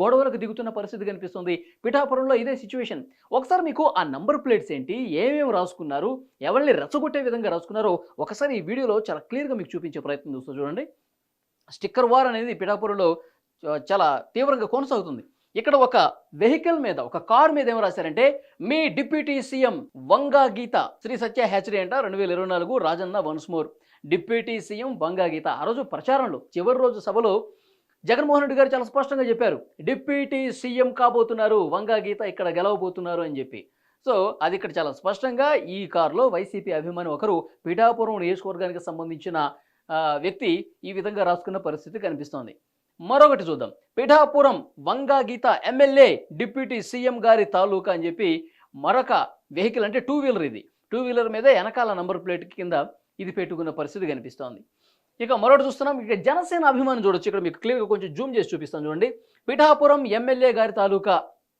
గొడవలకు దిగుతున్న పరిస్థితి కనిపిస్తుంది. పిఠాపురంలో ఇదే సిచ్యువేషన్ ఒకసారి మీకు ఆ నంబర్ ప్లేట్స్ ఏంటి? ఏమేమి రాసుకున్నారు? ఎవరిని రెచ్చగొట్టే విధంగా రాసుకున్నారో ఒకసారి ఈ వీడియోలో చాలా క్లియర్గా మీకు చూపించే ప్రయత్నం చూస్తూ చూడండి. స్టిక్కర్ వార్ అనేది పిఠాపురంలో చాలా తీవ్రంగా కొనసాగుతుంది. ఇక్కడ ఒక వెహికల్ మీద ఒక కార్ మీద ఏం రాశారంటే మీ deputy CM Vanga Geetha Sri Satya HD అంట రెండు వేల ఇరవై నాలుగు Rajanna once more. Deputy CM Vanga Geetha. ఆ రోజు ప్రచారంలో చివరి రోజు సభలో జగన్మోహన్ రెడ్డి గారు చాలా స్పష్టంగా చెప్పారు డిప్యూటీ సీఎం కాబోతున్నారు వంగా గీత ఇక్కడ గెలవబోతున్నారు అని చెప్పి. సో అది ఇక్కడ చాలా స్పష్టంగా ఈ కారులో వైసీపీ అభిమాని ఒకరు పిఠాపురం నియోజకవర్గానికి సంబంధించిన వ్యక్తి ఈ విధంగా రాసుకున్న పరిస్థితి కనిపిస్తోంది. మరొకటి చూద్దాం. Pithapuram Vanga Geetha MLA deputy CM గారి తాలూకా అని చెప్పి మరొక వెహికల్ అంటే టూ వీలర్ ఇది. టూ వీలర్ మీద వెనకాల నంబర్ ప్లేట్ కింద ఇది పెట్టుకున్న పరిస్థితి కనిపిస్తోంది. ఇక మరొకటి చూస్తున్నాం. ఇక జనసేన అభిమానం చూడొచ్చు. ఇక్కడ మీకు క్లియర్గా కొంచెం జూమ్ చేసి చూపిస్తాను చూడండి. పిఠాపురం ఎమ్మెల్యే గారి తాలూకా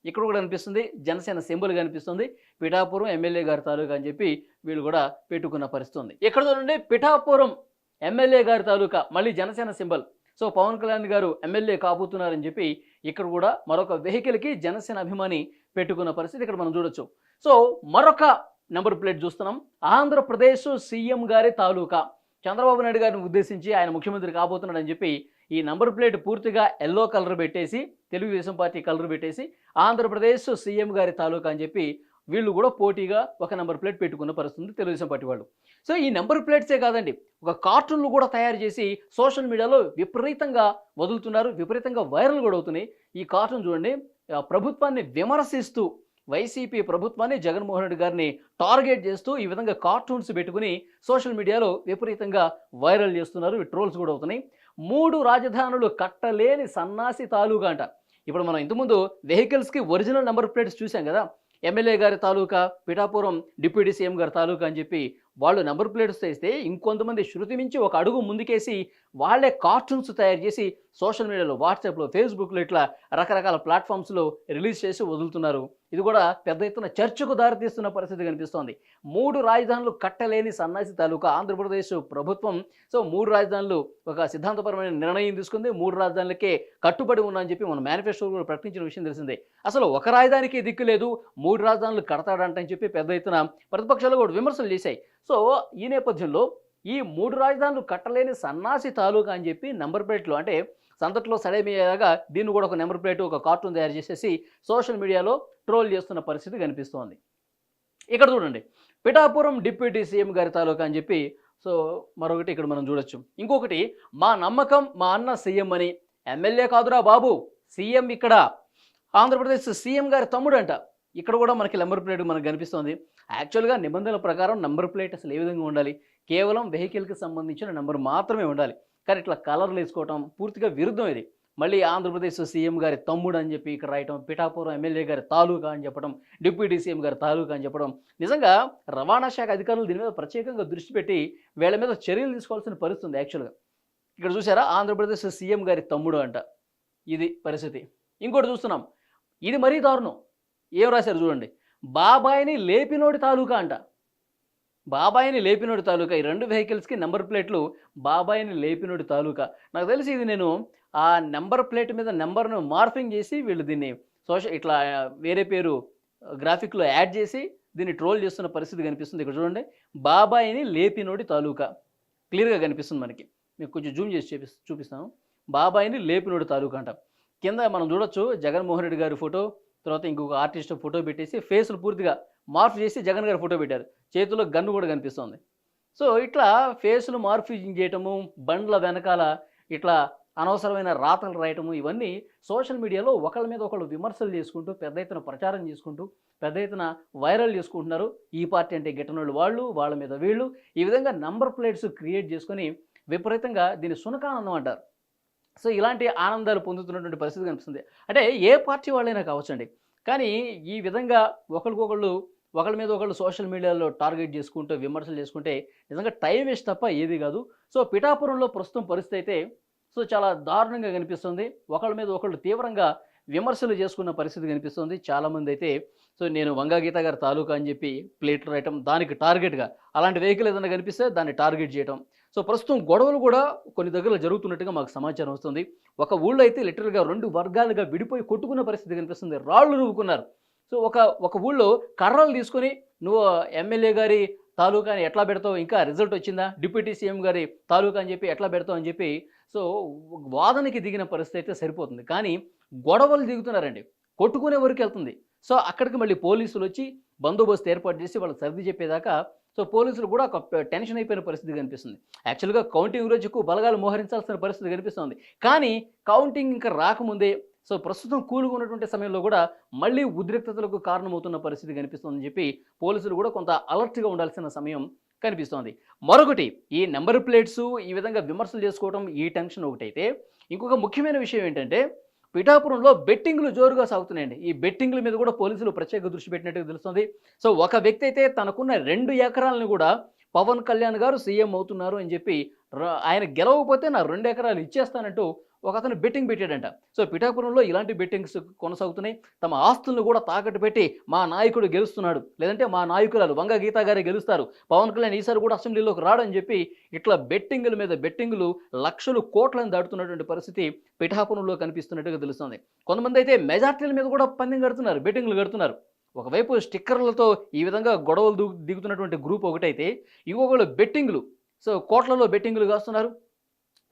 ఇక్కడ కూడా కనిపిస్తుంది. జనసేన సింబల్ కనిపిస్తుంది. పిఠాపురం ఎమ్మెల్యే గారి తాలూకా అని చెప్పి వీళ్ళు కూడా పెట్టుకున్న పరిస్థితి ఉంది. ఇక్కడ చూడండి. పిఠాపురం ఎమ్మెల్యే గారి తాలూకా మళ్ళీ జనసేన సింబల్. సో పవన్ కళ్యాణ్ గారు ఎమ్మెల్యే కాబోతున్నారని చెప్పి ఇక్కడ కూడా మరొక వెహికల్కి జనసేన అభిమాని పెట్టుకున్న పరిస్థితి ఇక్కడ మనం చూడొచ్చు. సో మరొక నెంబర్ ప్లేట్ చూస్తున్నాం. ఆంధ్రప్రదేశ్ సీఎం గారి తాలూకా. చంద్రబాబు నాయుడు గారిని ఉద్దేశించి ఆయన ముఖ్యమంత్రి కాబోతున్నాడని చెప్పి ఈ నంబర్ ప్లేట్ పూర్తిగా ఎల్లో కలర్ పెట్టేసి తెలుగుదేశం పార్టీ కలర్ పెట్టేసి ఆంధ్రప్రదేశ్ సీఎం గారి తాలూకా అని చెప్పి వీళ్ళు కూడా పోటీగా ఒక నెంబర్ ప్లేట్ పెట్టుకున్న పరిస్థితి ఉంది తెలుగుదేశం పార్టీ వాళ్ళు. సో ఈ నెంబర్ ప్లేట్సే కాదండి ఒక కార్టూన్లు కూడా తయారు చేసి సోషల్ మీడియాలో విపరీతంగా వదులుతున్నారు విపరీతంగా వైరల్ కూడా అవుతున్నాయి. ఈ కార్టూన్ చూడండి ప్రభుత్వాన్ని విమర్శిస్తూ వైసీపీ ప్రభుత్వాన్ని జగన్మోహన్ రెడ్డి గారిని టార్గెట్ చేస్తూ ఈ విధంగా కార్టూన్స్ పెట్టుకుని సోషల్ మీడియాలో విపరీతంగా వైరల్ చేస్తున్నారు. ట్రోల్స్ కూడా అవుతున్నాయి. మూడు రాజధానులు కట్టలేని సన్నాసి తాలూకా అంట. ఇప్పుడు మనం ఇంతకుముందు వెహికల్స్కి ఒరిజినల్ నెంబర్ ప్లేట్స్ చూసాం కదా. ఎమ్మెల్యే గారి తాలూకా పిఠాపురం డిప్యూటీ సీఎం గారి తాలూకా అని చెప్పి వాళ్ళు నెంబర్ ప్లేట్స్ తెస్తే ఇంకొంతమంది శృతి మించి ఒక అడుగు ముందుకేసి వాళ్ళే కార్టూన్స్ తయారు చేసి సోషల్ మీడియాలో వాట్సాప్లో ఫేస్బుక్లో ఇట్లా రకరకాల ప్లాట్ఫామ్స్లో రిలీజ్ చేసి వదులుతున్నారు. ఇది కూడా పెద్ద ఎత్తున చర్చకు దారితీస్తున్న పరిస్థితి కనిపిస్తోంది. మూడు రాజధానులు కట్టలేని సన్నాసి తాలూకా ఆంధ్రప్రదేశ్ ప్రభుత్వం. సో మూడు రాజధానులు ఒక సిద్ధాంతపరమైన నిర్ణయం తీసుకుంది. మూడు రాజధానులకే కట్టుబడి ఉన్నా అని చెప్పి మన మేనిఫెస్టో కూడా ప్రకటించిన విషయం తెలిసిందే. అసలు ఒక రాజధానికి దిక్కు లేదు మూడు రాజధానులు కడతాడంటని చెప్పి పెద్ద ఎత్తున ప్రతిపక్షాలు కూడా విమర్శలు చేశాయి. సో ఈ నేపథ్యంలో ఈ మూడు రాజధానులు కట్టలేని సన్నాసి తాలూకా అని చెప్పి నెంబర్ ప్లేట్లు అంటే సంతట్లో సడేమయ్యేలాగా దీన్ని కూడా ఒక నెంబర్ ప్లేట్ ఒక కార్టూన్ తయారు చేసేసి సోషల్ మీడియాలో ట్రోల్ చేస్తున్న పరిస్థితి కనిపిస్తోంది. ఇక్కడ చూడండి పిఠాపురం డిప్యూటీ సీఎం గారి తాలూకా అని చెప్పి సో మరొకటి ఇక్కడ మనం చూడొచ్చు. ఇంకొకటి మా నమ్మకం మా అన్న సీఎం అని. ఎమ్మెల్యే కాదురా బాబు సీఎం ఇక్కడ. ఆంధ్రప్రదేశ్ సీఎం గారి తమ్ముడు అంట ఇక్కడ కూడా మనకి నెంబర్ ప్లేట్ మనకు కనిపిస్తోంది. యాక్చువల్గా నిబంధనల ప్రకారం నెంబర్ ప్లేట్ అసలు ఏ విధంగా ఉండాలి? కేవలం వెహికల్కి సంబంధించిన నెంబర్ మాత్రమే ఉండాలి. కానీ ఇట్లా కలర్లు వేసుకోవటం పూర్తిగా విరుద్ధం ఇది. మళ్ళీ ఆంధ్రప్రదేశ్ సీఎం గారి తమ్ముడు అని చెప్పి ఇక్కడ రాయటం పిఠాపురం ఎమ్మెల్యే గారి తాలూకా అని చెప్పడం డిప్యూటీ సీఎం గారి తాలూకా అని చెప్పడం నిజంగా రవాణా శాఖ అధికారులు దీని మీద ప్రత్యేకంగా దృష్టి పెట్టి వీళ్ళ మీద చర్యలు తీసుకోవాల్సిన పరిస్థితి ఉంది యాక్చువల్గా. ఇక్కడ చూసారా ఆంధ్రప్రదేశ్ సీఎం గారి తమ్ముడు అంట. ఇది పరిస్థితి. ఇంకోటి చూస్తున్నాం. ఇది మరీ దారుణం. ఏం రాశారు చూడండి. బాబాయిని లేపినోడి తాలూకా అంట. బాబాయిని లేపినోడి తాలూకా. ఈ రెండు వెహికల్స్కి నెంబర్ ప్లేట్లు బాబాయిని లేపినోడి తాలూకా. నాకు తెలిసి ఇది నేను ఆ నెంబర్ ప్లేట్ మీద నెంబర్ను మార్ఫింగ్ చేసి వీళ్ళు దీన్ని సోషల్ ఇట్లా వేరే పేరు గ్రాఫిక్లో యాడ్ చేసి దీన్ని ట్రోల్ చేస్తున్న పరిస్థితి కనిపిస్తుంది. ఇక్కడ చూడండి. బాబాయిని లేపినోడి తాలూకా. క్లియర్గా కనిపిస్తుంది మనకి. మీకు కొంచెం జూమ్ చేసి చూపి చూపిస్తాను. బాబాయిని లేపినోడి తాలూకా అంట. కింద మనం చూడొచ్చు జగన్మోహన్ రెడ్డి గారి ఫోటో. తర్వాత ఇంకొక ఆర్టిస్ట్ ఫోటో పెట్టేసి ఫేస్లు పూర్తిగా మార్పు చేసి జగన్ గారి ఫోటో పెట్టారు. చేతిలో గన్ను కూడా కనిపిస్తుంది. సో ఇట్లా ఫేస్లు మార్ఫింగ్ చేయటము బండ్ల వెనకాల ఇట్లా అనవసరమైన రాతలు రాయటము ఇవన్నీ సోషల్ మీడియాలో ఒకళ్ళ మీద ఒకళ్ళు విమర్శలు చేసుకుంటూ పెద్ద ఎత్తున ప్రచారం చేసుకుంటూ పెద్ద ఎత్తున వైరల్ చేసుకుంటున్నారు. ఈ పార్టీ అంటే గిట్టనోళ్ళు వాళ్ళు వాళ్ళ మీద వీళ్ళు. ఈ విధంగా నంబర్ ప్లేట్స్ క్రియేట్ చేసుకొని విపరీతంగా దీన్ని సునకానందం అంటారు. సో ఇలాంటి ఆనందాలు పొందుతున్నటువంటి పరిస్థితి కనిపిస్తుంది. అంటే ఏ పార్టీ వాళ్ళైనా కావచ్చండి. కానీ ఈ విధంగా ఒకరికొకళ్ళు ఒకళ్ళ మీద ఒకళ్ళు సోషల్ మీడియాలో టార్గెట్ చేసుకుంటూ విమర్శలు చేసుకుంటే నిజంగా టైం వేస్ట్ తప్ప ఏది కాదు. సో పిఠాపురంలో ప్రస్తుతం పరిస్థితి అయితే సో చాలా దారుణంగా కనిపిస్తుంది. ఒకళ్ళ మీద ఒకళ్ళు తీవ్రంగా విమర్శలు చేసుకున్న పరిస్థితి కనిపిస్తుంది. చాలామంది అయితే సో నేను వంగాగీత గారి తాలూకా అని చెప్పి ప్లేట్ రాయటం దానికి టార్గెట్గా అలాంటి వెహికల్ ఏదైనా కనిపిస్తే దాన్ని టార్గెట్ చేయటం సో ప్రస్తుతం గొడవలు కూడా కొన్ని దగ్గర జరుగుతున్నట్టుగా మాకు సమాచారం వస్తుంది. ఒక ఊళ్ళో అయితే లిటరల్గా రెండు వర్గాలుగా విడిపోయి కొట్టుకున్న పరిస్థితి కనిపిస్తుంది. రాళ్ళు నువ్వుకున్నారు సో ఒక ఒక ఊళ్ళో కర్రలు తీసుకొని నువ్వు ఎమ్మెల్యే గారి తాలూకా అని ఎట్లా పెడతావు? ఇంకా రిజల్ట్ వచ్చిందా? డిప్యూటీ సీఎం గారి తాలూకా అని చెప్పి ఎట్లా పెడతావు అని చెప్పి సో వాదనకి దిగిన పరిస్థితి అయితే సరిపోతుంది. కానీ గొడవలు దిగుతున్నారండి. కొట్టుకునే వరకు వెళ్తుంది. సో అక్కడికి మళ్ళీ పోలీసులు వచ్చి బందోబస్తు ఏర్పాటు చేసి వాళ్ళు సర్ది చెప్పేదాకా సో పోలీసులు కూడా ఒక టెన్షన్ అయిపోయిన పరిస్థితి కనిపిస్తుంది. యాక్చువల్గా కౌంటింగ్ రోజు ఎక్కువ బలగాలు మోహరించాల్సిన పరిస్థితి కనిపిస్తుంది. కానీ కౌంటింగ్ ఇంకా రాకముందే సో ప్రస్తుతం కూలుగా ఉన్నటువంటి సమయంలో కూడా మళ్ళీ ఉద్రిక్తతలకు కారణమవుతున్న పరిస్థితి కనిపిస్తుందని చెప్పి పోలీసులు కూడా కొంత అలర్ట్గా ఉండాల్సిన సమయం కనిపిస్తోంది. మరొకటి ఈ నెంబర్ ప్లేట్స్ ఈ విధంగా విమర్శలు చేసుకోవడం ఈ టెన్షన్ ఒకటైతే ఇంకొక ముఖ్యమైన విషయం ఏంటంటే పిఠాపురంలో బెట్టింగ్లు జోరుగా సాగుతున్నాయండి. ఈ బెట్టింగ్ల మీద కూడా పోలీసులు ప్రత్యేక దృష్టి పెట్టినట్టుగా తెలుస్తుంది. సో ఒక వ్యక్తి అయితే తనకున్న రెండు ఎకరాలను కూడా పవన్ కళ్యాణ్ గారు సీఎం అవుతున్నారు అని చెప్పి ఆయన గెలవకపోతే నా రెండు ఎకరాలు ఇచ్చేస్తానంటూ ఒక అతను బెట్టింగ్ పెట్టాడంట. సో పిఠాపురంలో ఇలాంటి బెట్టింగ్స్ కొనసాగుతున్నాయి. తమ ఆస్తులను కూడా తాకట్టు పెట్టి మా నాయకుడు గెలుస్తున్నాడు. లేదంటే మా నాయకురాలు వంగ గీతా గారే గెలుస్తారు. పవన్ కళ్యాణ్ ఈసారి కూడా అసెంబ్లీలోకి రాడని చెప్పి ఇట్లా బెట్టింగుల మీద బెట్టింగులు లక్షలు కోట్లను దాటుతున్నటువంటి పరిస్థితి పిఠాపురంలో కనిపిస్తున్నట్టుగా తెలుస్తుంది. కొంతమంది అయితే మెజార్టీల మీద కూడా పందెం కడుతున్నారు బెట్టింగులు కడుతున్నారు. ఒకవైపు స్టిక్కర్లతో ఈ విధంగా గొడవలు దిగుతున్నటువంటి గ్రూప్ ఒకటైతే ఇంకొకళ్ళు బెట్టింగ్లు సో కోట్లలో బెట్టింగ్లు కాస్తున్నారు.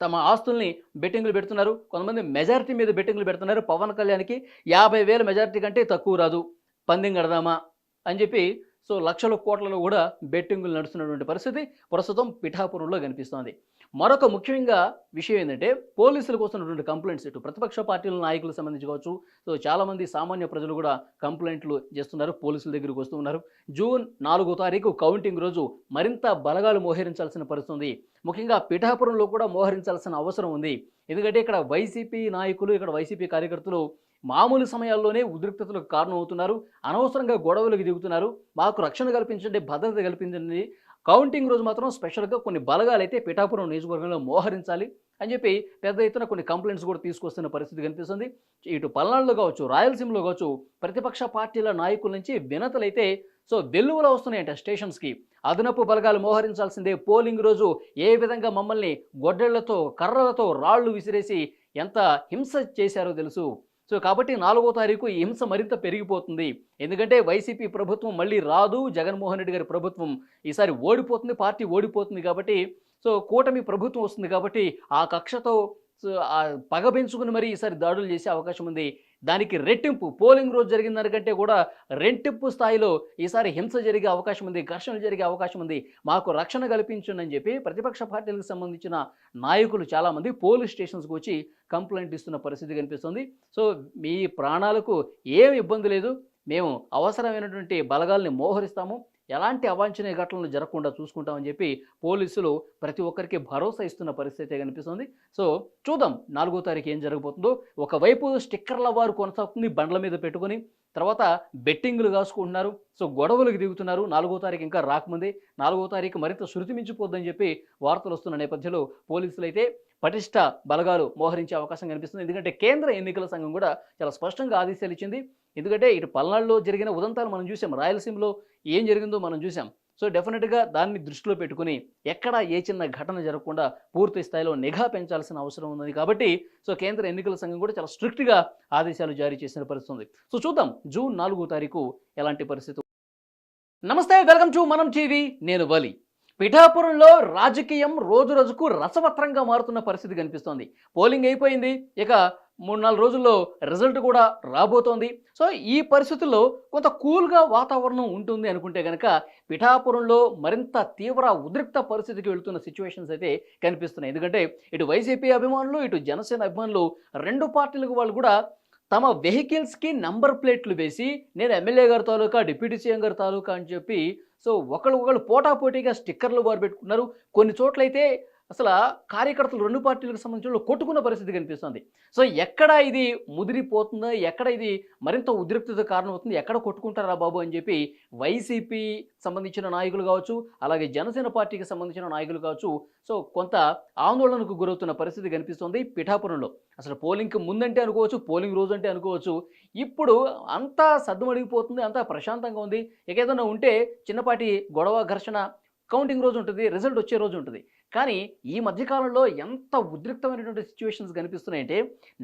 తమ ఆస్తుల్ని బెట్టింగ్లు పెడుతున్నారు. కొంతమంది మెజారిటీ మీద బెట్టింగ్లు పెడుతున్నారు. పవన్ కళ్యాణ్కి యాభై వేల మెజారిటీ కంటే తక్కువ రాదు. పందెం కడదామా? అని చెప్పి సో లక్షల కోట్లలో కూడా బెట్టింగులు నడుస్తున్నటువంటి పరిస్థితి ప్రస్తుతం పిఠాపురంలో కనిపిస్తోంది. మరొక ముఖ్యంగా విషయం ఏంటంటే పోలీసులకు వస్తున్నటువంటి కంప్లైంట్స్ ఇటు ప్రతిపక్ష పార్టీల నాయకులకు సంబంధించి కావచ్చు సో చాలామంది సామాన్య ప్రజలు కూడా కంప్లైంట్లు చేస్తున్నారు పోలీసుల దగ్గరికి వస్తూ ఉన్నారు. జూన్ నాలుగో తారీఖు కౌంటింగ్ రోజు మరింత బలగాలు మోహరించాల్సిన పరిస్థితి ముఖ్యంగా పిఠాపురంలో కూడా మోహరించాల్సిన అవసరం ఉంది. ఎందుకంటే ఇక్కడ వైసీపీ నాయకులు ఇక్కడ వైసీపీ కార్యకర్తలు మామూలు సమయాల్లోనే ఉద్రిక్తతలకు కారణమవుతున్నారు అనవసరంగా గొడవలకు దిగుతున్నారు. మాకు రక్షణ కల్పించండి భద్రత కల్పించండి కౌంటింగ్ రోజు మాత్రం స్పెషల్గా కొన్ని బలగాలు అయితే పిఠాపురం నియోజకవర్గంలో మోహరించాలి అని చెప్పి పెద్ద ఎత్తున కొన్ని కంప్లైంట్స్ కూడా తీసుకొస్తున్న పరిస్థితి కనిపిస్తుంది. ఇటు పల్నాడులో కావచ్చు రాయలసీమలో కావచ్చు ప్రతిపక్ష పార్టీల నాయకుల నుంచి వినతలైతే సో వెల్లువలో వస్తున్నాయంట స్టేషన్స్కి. అదనపు బలగాలు మోహరించాల్సిందే. పోలింగ్ రోజు ఏ విధంగా మమ్మల్ని గొడ్డళ్ళతో కర్రలతో రాళ్ళు విసిరేసి ఎంత హింస చేశారో తెలుసు. సో కాబట్టి నాలుగో తారీఖు ఈ హింస మరింత పెరిగిపోతుంది. ఎందుకంటే వైసీపీ ప్రభుత్వం మళ్ళీ రాదు జగన్మోహన్ రెడ్డి గారి ప్రభుత్వం ఈసారి ఓడిపోతుంది పార్టీ ఓడిపోతుంది కాబట్టి సో కూటమి ప్రభుత్వం వస్తుంది కాబట్టి ఆ కక్షతో సో ఆ పగ పెంచుకుని ఈసారి దాడులు చేసే అవకాశం ఉంది. దానికి రెట్టింపు. పోలింగ్ రోజు జరిగిన దానికంటే కూడా రెట్టింపు స్థాయిలో ఈసారి హింస జరిగే అవకాశం ఉంది ఘర్షణలు జరిగే అవకాశం ఉంది. మాకు రక్షణ కల్పించండి అని చెప్పి ప్రతిపక్ష పార్టీలకు సంబంధించిన నాయకులు చాలామంది పోలీస్ స్టేషన్స్కి వచ్చి కంప్లైంట్ ఇస్తున్న పరిస్థితి కనిపిస్తుంది. సో మీ ప్రాణాలకు ఏమి ఇబ్బంది లేదు. మేము అవసరమైనటువంటి బలగాల్ని మోహరిస్తాము. ఎలాంటి అవాంఛనీయ ఘటనలు జరగకుండా చూసుకుంటామని చెప్పి పోలీసులు ప్రతి ఒక్కరికి భరోసా ఇస్తున్న పరిస్థితి కనిపిస్తుంది. సో చూద్దాం నాలుగో తారీఖు ఏం జరగబోతుందో. ఒకవైపు స్టిక్కర్ల వారు కొనసాగుతుంది బండ్ల మీద పెట్టుకొని తర్వాత బెట్టింగ్లు కాసుకుంటున్నారు. సో గొడవలకు దిగుతున్నారు. నాలుగో తారీఖు ఇంకా రాకముందే నాలుగో తారీఖు మరింత శృతి మించిపోద్దని చెప్పి వార్తలు వస్తున్న నేపథ్యంలో పోలీసులు అయితే పటిష్ట బలగాలు మోహరించే అవకాశం కనిపిస్తుంది. ఎందుకంటే కేంద్ర ఎన్నికల సంఘం కూడా చాలా స్పష్టంగా ఆదేశాలు ఇచ్చింది ఎందుకంటే ఇటు పల్నాడులో జరిగిన ఉదంతాలు మనం చూసాం. రాయలసీమలో ఏం జరిగిందో మనం చూసాం. సో డెఫినెట్గా దాన్ని దృష్టిలో పెట్టుకుని ఎక్కడ ఏ చిన్న ఘటన జరగకుండా పూర్తి స్థాయిలో నిఘా పెంచాల్సిన అవసరం ఉంది కాబట్టి సో కేంద్ర ఎన్నికల సంఘం కూడా చాలా స్ట్రిక్ట్గా ఆదేశాలు జారీ చేసిన పరిస్థితి ఉంది. సో చూద్దాం జూన్ నాలుగో తారీఖు ఎలాంటి పరిస్థితి నమస్తే వెల్కమ్ టు మనం టీవీ నేను వలి పిఠాపురంలో రాజకీయం రోజు రోజుకు రసవత్రంగా మారుతున్న పరిస్థితి కనిపిస్తోంది. పోలింగ్ అయిపోయింది. ఇక మూడు నాలుగు రోజుల్లో రిజల్ట్ కూడా రాబోతోంది. సో ఈ పరిస్థితుల్లో కొంత కూల్గా వాతావరణం ఉంటుంది అనుకుంటే కనుక పిఠాపురంలో మరింత తీవ్ర ఉద్రిక్త పరిస్థితికి వెళ్తున్న సిచ్యువేషన్స్ అయితే కనిపిస్తున్నాయి. ఎందుకంటే ఇటు వైసీపీ అభిమానులు ఇటు జనసేన అభిమానులు రెండు పార్టీలకు వాళ్ళు కూడా తమ వెహికల్స్కి నంబర్ ప్లేట్లు వేసి నేను ఎమ్మెల్యే గారి తాలూకా డిప్యూటీ సీఎం గారి తాలూకా అని చెప్పి సో ఒకళ్ళు ఒకళ్ళు పోటాపోటీగా స్టిక్కర్లు వారు పెట్టుకున్నారు. కొన్ని చోట్లయితే అసలు కార్యకర్తలు రెండు పార్టీలకు సంబంధించిన కొట్టుకున్న పరిస్థితి కనిపిస్తుంది. సో ఎక్కడ ఇది ముదిరిపోతుందో? ఎక్కడ ఇది మరింత ఉద్రిక్తత కారణమవుతుంది? ఎక్కడ కొట్టుకుంటారా బాబు అని చెప్పి వైసీపీ సంబంధించిన నాయకులు కావచ్చు అలాగే జనసేన పార్టీకి సంబంధించిన నాయకులు కావచ్చు సో కొంత ఆందోళనకు గురవుతున్న పరిస్థితి కనిపిస్తుంది పిఠాపురంలో. అసలు పోలింగ్కి ముందంటే అనుకోవచ్చు పోలింగ్ రోజు అంటే అనుకోవచ్చు. ఇప్పుడు అంతా సర్దుమడిగిపోతుంది అంతా ప్రశాంతంగా ఉంది. ఇక ఏదైనా ఉంటే చిన్నపాటి గొడవ ఘర్షణ కౌంటింగ్ రోజు ఉంటుంది రిజల్ట్ వచ్చే రోజు ఉంటుంది. కానీ ఈ మధ్యకాలంలో ఎంత ఉద్రిక్తమైనటువంటి సిచ్యువేషన్స్ కనిపిస్తున్నాయంటే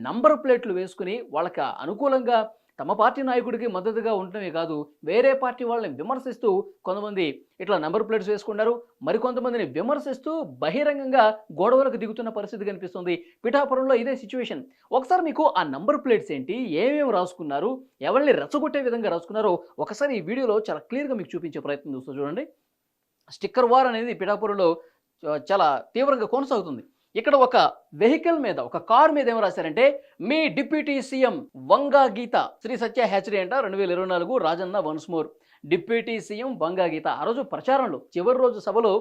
నంబర్ ప్లేట్లు వేసుకుని వాళ్ళకి అనుకూలంగా తమ పార్టీ నాయకుడికి మద్దతుగా ఉండటమే కాదు వేరే పార్టీ వాళ్ళని విమర్శిస్తూ కొంతమంది ఇట్లా నెంబర్ ప్లేట్స్ వేసుకున్నారు మరికొంతమందిని విమర్శిస్తూ బహిరంగంగా గొడవలకు దిగుతున్న పరిస్థితి కనిపిస్తుంది. పిఠాపురంలో ఇదే సిచ్యువేషన్ ఒకసారి మీకు ఆ నంబర్ ప్లేట్స్ ఏంటి ఏమేమి రాసుకున్నారు ఎవరిని రెచ్చగొట్టే విధంగా రాసుకున్నారో ఒకసారి ఈ వీడియోలో చాలా క్లియర్గా మీకు చూపించే ప్రయత్నం చూస్తూ చూడండి. స్టిక్కర్ వార్ అనేది పిఠాపురంలో చాలా తీవ్రంగా కొనసాగుతుంది. ఇక్కడ ఒక వెహికల్ మీద ఒక కార్ మీద ఏం రాశారంటే మీ deputy CM Vanga Geetha Sri Satya hatchery అంట రెండు వేల ఇరవై నాలుగు Rajanna once more. Deputy CM Vanga Geetha. ఆ రోజు ప్రచారంలో చివరి రోజు సభలో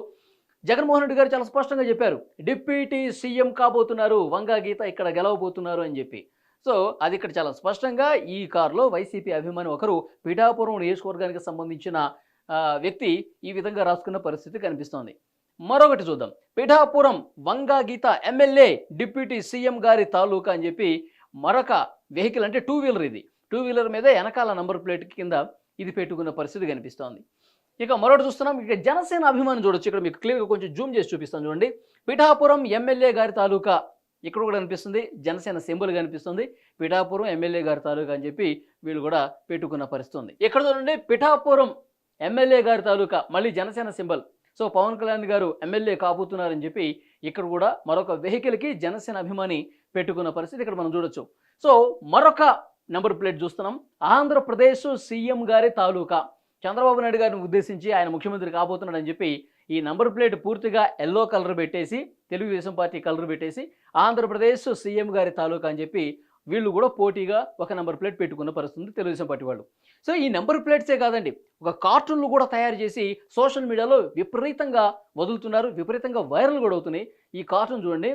జగన్మోహన్ రెడ్డి గారు చాలా స్పష్టంగా చెప్పారు డిప్యూటీ సీఎం కాబోతున్నారు వంగా గీత ఇక్కడ గెలవబోతున్నారు అని చెప్పి. సో అది ఇక్కడ చాలా స్పష్టంగా ఈ కారులో వైసీపీ అభిమాని ఒకరు పిఠాపురం నియోజకవర్గానికి సంబంధించిన వ్యక్తి ఈ విధంగా రాసుకున్న పరిస్థితి కనిపిస్తోంది. మరొకటి చూద్దాం. Pithapuram Vanga Geetha MLA deputy CM గారి తాలూకా అని చెప్పి మరొక వెహికల్ అంటే టూ వీలర్ ఇది. టూ వీలర్ మీద వెనకాల నంబర్ ప్లేట్ కింద ఇది పెట్టుకున్న పరిస్థితి కనిపిస్తోంది. ఇక మరొకటి చూస్తున్నాం. ఇక జనసేన అభిమానం చూడొచ్చు. ఇక్కడ మీకు క్లియర్గా కొంచెం జూమ్ చేసి చూపిస్తాను చూడండి. పిఠాపురం ఎమ్మెల్యే గారి తాలూకా ఇక్కడ కూడా కనిపిస్తుంది. జనసేన సింబల్ కనిపిస్తుంది. పిఠాపురం ఎమ్మెల్యే గారి తాలూకా అని చెప్పి వీళ్ళు కూడా పెట్టుకున్న పరిస్థితి ఉంది. ఇక్కడ చూడండి. పిఠాపురం ఎమ్మెల్యే గారి తాలూకా మళ్ళీ జనసేన సింబల్. సో పవన్ కళ్యాణ్ గారు ఎమ్మెల్యే కాబోతున్నారని చెప్పి ఇక్కడ కూడా మరొక వెహికల్కి జనసేన అభిమాని పెట్టుకున్న పరిస్థితి ఇక్కడ మనం చూడొచ్చు. సో మరొక నెంబర్ ప్లేట్ చూస్తున్నాం. ఆంధ్రప్రదేశ్ సీఎం గారి తాలూకా. చంద్రబాబు నాయుడు గారిని ఉద్దేశించి ఆయన ముఖ్యమంత్రి కాబోతున్నాడని చెప్పి ఈ నంబర్ ప్లేట్ పూర్తిగా ఎల్లో కలర్ పెట్టేసి తెలుగుదేశం పార్టీ కలర్ పెట్టేసి ఆంధ్రప్రదేశ్ సీఎం గారి తాలూకా అని చెప్పి వీళ్ళు కూడా పోటీగా ఒక నెంబర్ ప్లేట్ పెట్టుకున్న పరిస్థితి తెలుగుదేశం పార్టీ వాళ్ళు. సో ఈ నెంబర్ ప్లేట్సే కాదండి ఒక కార్టూన్లు కూడా తయారు చేసి సోషల్ మీడియాలో విపరీతంగా వదులుతున్నారు విపరీతంగా వైరల్ కూడా అవుతున్నాయి. ఈ కార్టూన్ చూడండి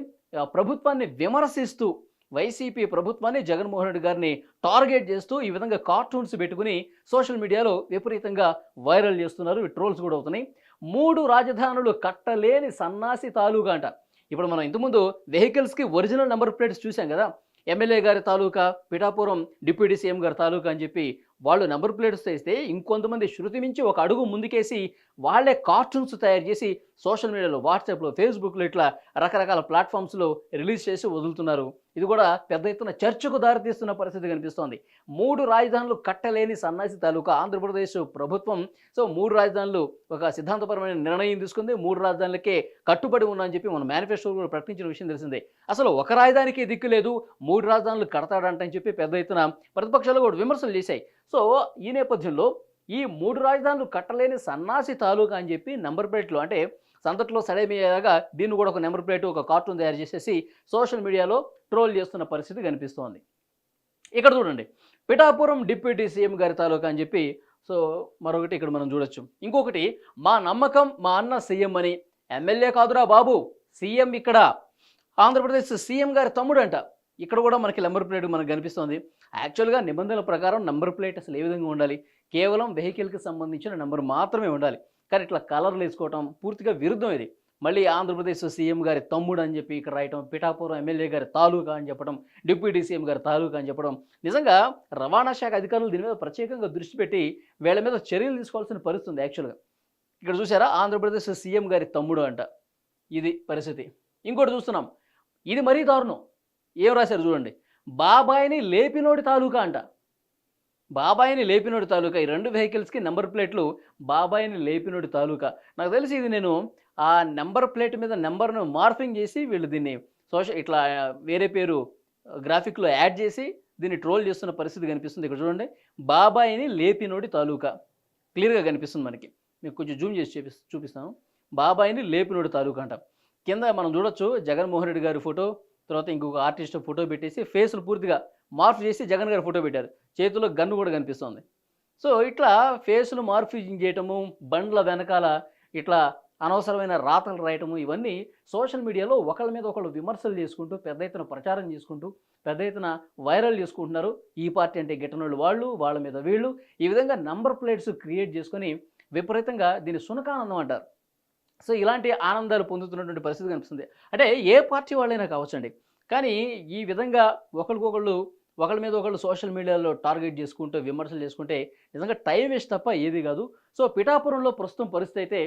ప్రభుత్వాన్ని విమర్శిస్తూ వైసీపీ ప్రభుత్వాన్ని జగన్మోహన్ రెడ్డి గారిని టార్గెట్ చేస్తూ ఈ విధంగా కార్టూన్స్ పెట్టుకుని సోషల్ మీడియాలో విపరీతంగా వైరల్ చేస్తున్నారు ట్రోల్స్ కూడా అవుతున్నాయి. మూడు రాజధానులు కట్టలేని సన్నాసి తాలూకా అంట. ఇప్పుడు మనం ఇంతకుముందు వెహికల్స్కి ఒరిజినల్ నెంబర్ ప్లేట్స్ చూసాం కదా ఎమ్మెల్యే గారి తాలూకా పిఠాపురం డిప్యూటీ సీఎం గారి తాలూకా అని చెప్పి వాళ్ళు నెంబర్ ప్లేట్స్ వేస్తే ఇంకొంతమంది శృతి మించి ఒక అడుగు ముందుకేసి వాళ్ళే కార్టూన్స్ తయారు చేసి సోషల్ మీడియాలో వాట్సాప్లో ఫేస్బుక్లో ఇట్లా రకరకాల ప్లాట్ఫామ్స్లో రిలీజ్ చేసి వదులుతున్నారు. ఇది కూడా పెద్ద ఎత్తున చర్చకు దారితీస్తున్న పరిస్థితి కనిపిస్తోంది. మూడు రాజధానులు కట్టలేని సన్నాసి తాలూకా ఆంధ్రప్రదేశ్ ప్రభుత్వం సో మూడు రాజధానులు ఒక సిద్ధాంతపరమైన నిర్ణయం తీసుకుంది. మూడు రాజధానులకే కట్టుబడి ఉన్నా అని చెప్పి మన మేనిఫెస్టో కూడా ప్రకటించిన విషయం తెలిసిందే. అసలు ఒక రాజధానికి దిక్కు లేదు మూడు రాజధానులు కడతాడంటని చెప్పి పెద్ద ఎత్తున ప్రతిపక్షాలు కూడా విమర్శలు చేశాయి. సో ఈ నేపథ్యంలో ఈ మూడు రాజధానులు కట్టలేని సన్నాసి తాలూకా అని చెప్పి నెంబర్ ప్లేట్లు అంటే సంతట్లో సడేమయ్యేలాగా దీన్ని కూడా ఒక నెంబర్ ప్లేట్ ఒక కార్టూన్ తయారు చేసేసి సోషల్ మీడియాలో ట్రోల్ చేస్తున్న పరిస్థితి కనిపిస్తోంది. ఇక్కడ చూడండి పిఠాపురం డిప్యూటీ సీఎం గారి తాలూకా అని చెప్పి సో మరొకటి ఇక్కడ మనం చూడొచ్చు. ఇంకొకటి మా నమ్మకం మా అన్న సీఎం అని. ఎమ్మెల్యే కాదురా బాబు సీఎం ఇక్కడ. ఆంధ్రప్రదేశ్ సీఎం గారి తమ్ముడు అంట ఇక్కడ కూడా మనకి నెంబర్ ప్లేట్ మనకు కనిపిస్తోంది. యాక్చువల్గా నిబంధనల ప్రకారం నెంబర్ ప్లేట్ అసలు ఏ విధంగా ఉండాలి? కేవలం వెహికల్కి సంబంధించిన నెంబర్ మాత్రమే ఉండాలి. కానీ ఇట్లా కలర్లు వేసుకోవటం పూర్తిగా విరుద్ధం ఇది. మళ్ళీ ఆంధ్రప్రదేశ్ సీఎం గారి తమ్ముడు అని చెప్పి ఇక్కడ రాయటం పిఠాపురం ఎమ్మెల్యే గారి తాలూకా అని చెప్పడం డిప్యూటీ సీఎం గారి తాలూకా అని చెప్పడం నిజంగా రవాణా శాఖ అధికారులు దీని మీద ప్రత్యేకంగా దృష్టి పెట్టి వీళ్ళ మీద చర్యలు తీసుకోవాల్సిన పరిస్థితుంది యాక్చువల్గా. ఇక్కడ చూసారా ఆంధ్రప్రదేశ్ సీఎం గారి తమ్ముడు అంట. ఇది పరిస్థితి. ఇంకోటి చూస్తున్నాం. ఇది మరీ దారుణం. ఏం రాశారు చూడండి. బాబాయిని లేపినోడి తాలూకా అంట. బాబాయిని లేపినోడి తాలూకా. ఈ రెండు వెహికల్స్కి నెంబర్ ప్లేట్లు బాబాయిని లేపినోడి తాలూకా. నాకు తెలిసి ఇది నేను ఆ నెంబర్ ప్లేట్ మీద నెంబర్ను మార్ఫింగ్ చేసి వీళ్ళు దీన్ని సోషల్ ఇట్లా వేరే పేరు గ్రాఫిక్లో యాడ్ చేసి దీన్ని ట్రోల్ చేస్తున్న పరిస్థితి కనిపిస్తుంది. ఇక్కడ చూడండి. బాబాయిని లేపినోడి తాలూకా. క్లియర్గా కనిపిస్తుంది మనకి. మీకు కొంచెం జూమ్ చేసి చూపి చూపిస్తాను. బాబాయిని లేపినోడి తాలూకా అంట. కింద మనం చూడొచ్చు జగన్మోహన్ రెడ్డి గారి ఫోటో. తర్వాత ఇంకొక ఆర్టిస్ట్ ఫోటో పెట్టేసి ఫేస్లు పూర్తిగా మార్పు చేసి జగన్ గారి ఫోటో పెట్టారు. చేతిలో గన్ను కూడా కనిపిస్తుంది. సో ఇట్లా ఫేస్లు మార్ఫింగ్ చేయటము బండ్ల వెనకాల ఇట్లా అనవసరమైన రాతలు రాయటము ఇవన్నీ సోషల్ మీడియాలో ఒకళ్ళ మీద ఒకళ్ళు విమర్శలు చేసుకుంటూ పెద్ద ఎత్తున ప్రచారం చేసుకుంటూ పెద్ద ఎత్తున వైరల్ చేసుకుంటున్నారు. ఈ పార్టీ అంటే గిట్టనోళ్ళు వాళ్ళు వాళ్ళ మీద వీళ్ళు. ఈ విధంగా నంబర్ ప్లేట్స్ క్రియేట్ చేసుకొని విపరీతంగా దీన్ని సునకానందం అంటారు. సో ఇలాంటి ఆనందాలు పొందుతున్నటువంటి పరిస్థితి కనిపిస్తుంది. అంటే ఏ పార్టీ వాళ్ళైనా కావచ్చండి. కానీ ఈ విధంగా ఒకరికొకళ్ళు ఒకళ్ళ మీద ఒకళ్ళు సోషల్ మీడియాలో టార్గెట్ చేసుకుంటూ విమర్శలు చేసుకుంటే నిజంగా టైం వేస్ట్ తప్ప ఏది కాదు. సో పిఠాపురంలో ప్రస్తుతం పరిస్థితి అయితే